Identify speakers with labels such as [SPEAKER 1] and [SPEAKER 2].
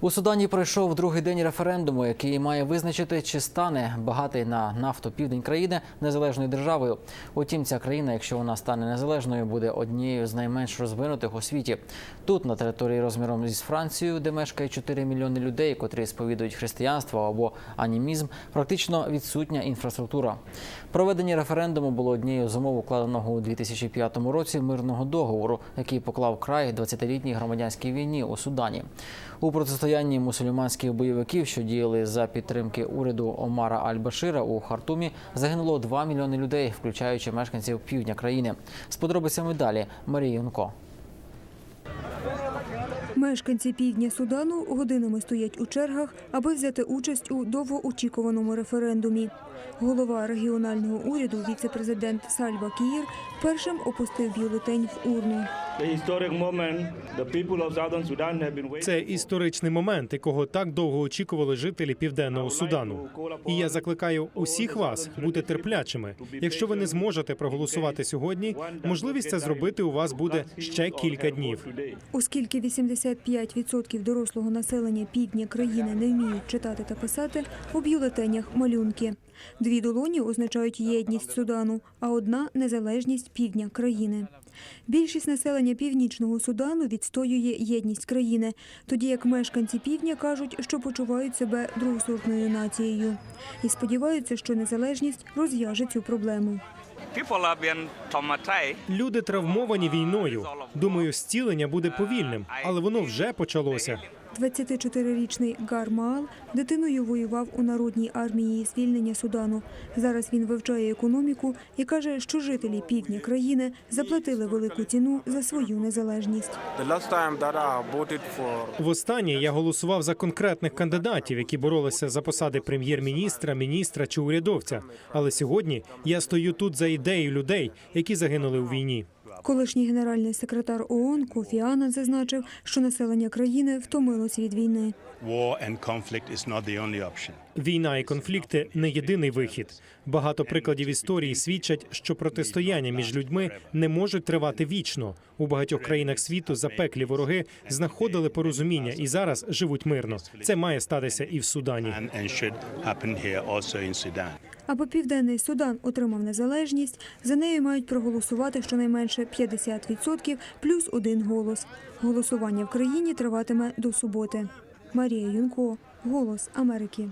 [SPEAKER 1] У Судані пройшов другий день референдуму, який має визначити, чи стане багатий на нафту південь країни незалежною державою. Утім, ця країна, якщо вона стане незалежною, буде однією з найменш розвинутих у світі. Тут, на території розміром із Францією, де мешкає 4 мільйони людей, котрі сповідують християнство або анімізм, практично відсутня інфраструктура. Проведення референдуму було однією з умов укладеного у 2005 році мирного договору, який поклав край 20-літній громадянській війні у Судані. У протистоянні мусульманських бойовиків, що діяли за підтримки уряду Омара Аль-Башира у Хартумі, загинуло 2 мільйони людей, включаючи мешканців півдня країни. З подробицями далі Марія Юнко.
[SPEAKER 2] Мешканці півдня Судану годинами стоять у чергах, аби взяти участь у довгоочікуваному референдумі. Голова регіонального уряду, віце-президент Сальва Кіїр, першим опустив бюлетень в урну.
[SPEAKER 3] The historic moment the people of Southern Sudan have been waiting.
[SPEAKER 4] Це історичний момент, якого так довго очікували жителі південного Судану. І я закликаю усіх вас бути терплячими. Якщо ви не зможете проголосувати сьогодні, можливість це зробити у вас буде ще кілька днів.
[SPEAKER 2] Оскільки 85% дорослого населення півдня країни не вміють читати та писати, у бюлетенях малюнки. Дві долоні означають єдність Судану, а одна незалежність півдня країни. Більшість населення північного Судану відстоює єдність країни, тоді як мешканці півдня кажуть, що почувають себе другосортною нацією і сподіваються, що незалежність розв'яже цю проблему.
[SPEAKER 4] Люди травмовані війною. Думаю, зцілення буде повільним, але воно вже почалося.
[SPEAKER 2] 24-річний Гармаал дитиною воював у народній армії звільнення Судану. Зараз він вивчає економіку і каже, що жителі півдня країни заплатили велику ціну за свою незалежність.
[SPEAKER 4] Востаннє я голосував за конкретних кандидатів, які боролися за посади прем'єр-міністра, міністра чи урядовця. Але сьогодні я стою тут за ідею людей, які загинули у війні.
[SPEAKER 2] Колишній генеральний секретар ООН Кофі Аннан зазначив, що населення країни втомилось від війни.
[SPEAKER 4] Війна і конфлікти не єдиний вихід. Багато прикладів історії свідчать, що протистояння між людьми не можуть тривати вічно. У багатьох країнах світу запеклі вороги знаходили порозуміння і зараз живуть мирно. Це має статися і в Судані.
[SPEAKER 2] Аби південний Судан отримав незалежність, за нею мають проголосувати щонайменше 50% плюс один голос. Голосування в країні триватиме до суботи. Марія Юнко, Голос Америки.